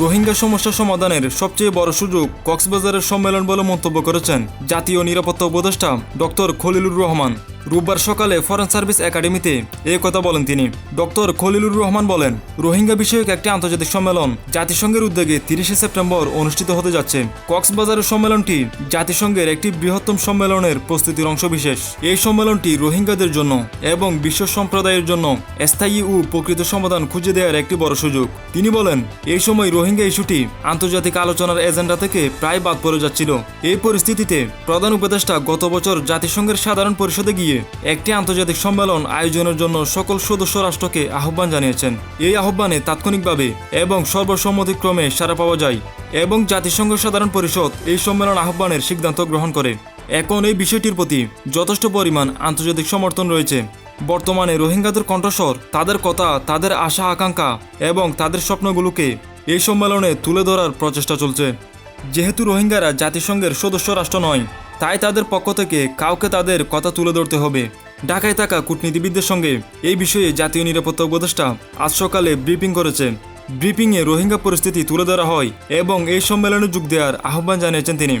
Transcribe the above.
রোহিঙ্গা সমস্যা সমাধানের সবচেয়ে বড় সুযোগ কক্সবাজারের সম্মেলন বলে মন্তব্য করেছেন জাতীয় নিরাপত্তা উপদেষ্টা ডক্টর খলিলুর রহমান। রোববার সকালে ফরেন সার্ভিস একাডেমিতে এই কথা বলেন তিনি। ডক্টর খলিলুর রহমান বলেন, রোহিঙ্গা বিষয়ক একটি আন্তর্জাতিক সম্মেলন জাতিসংঘের উদ্যোগে তিরিশে সেপ্টেম্বর অনুষ্ঠিত হতে যাচ্ছে। কক্সবাজারের সম্মেলনটি জাতিসংঘের একটি বৃহত্তম সম্মেলনের প্রস্তুতির অংশবিশেষ এই সম্মেলনটি রোহিঙ্গাদের জন্য এবং বিশ্ব সম্প্রদায়ের জন্য স্থায়ী ও প্রকৃত সমাধান খুঁজে দেওয়ার একটি বড় সুযোগ। তিনি বলেন, এই সময় রোহিঙ্গা ইস্যুটি আন্তর্জাতিক আলোচনার এজেন্ডা থেকে প্রায় বাদ পড়ে যাচ্ছিল। এই পরিস্থিতিতে প্রধান উপদেষ্টা গত বছর জাতিসংঘের সাধারণ পরিষদে গিয়ে একটি আন্তর্জাতিক সম্মেলন আয়োজনের জন্য সকল সদস্য রাষ্ট্রকে আহ্বান জানিয়েছেন। এই আহ্বানে তাৎক্ষণিকভাবে এবং সর্বসম্মতিক্রমে সাড়া পাওয়া যায় এবং জাতিসংঘ সাধারণ পরিষদ এই সম্মেলন আহ্বানের সিদ্ধান্ত গ্রহণ করে। এখন এই বিষয়টির প্রতি যথেষ্ট পরিমাণ আন্তর্জাতিক সমর্থন রয়েছে। বর্তমানে রোহিঙ্গাদের কণ্ঠস্বর, তাদের কথা, তাদের আশা, আকাঙ্ক্ষা এবং তাদের স্বপ্নগুলোকে এই সম্মেলনে তুলে ধরার প্রচেষ্টা চলছে। যেহেতু রোহিঙ্গারা জাতিসংঘের সদস্য রাষ্ট্র নয় তাই তাদের পক্ষ থেকে কাউকে তাদের কথা তুলে ধরতে হবে। ঢাকায় থাকা কূটনীতিবিদদের সঙ্গে এই বিষয়ে জাতীয় নিরাপত্তা উপদেষ্টা আজ সকালে ব্রিফিং করেছে ব্রিফিংয়ে রোহিঙ্গা পরিস্থিতি তুলে ধরা হয় এবং এই সম্মেলনে যোগ দেওয়ার আহ্বান জানিয়েছেন তিনি।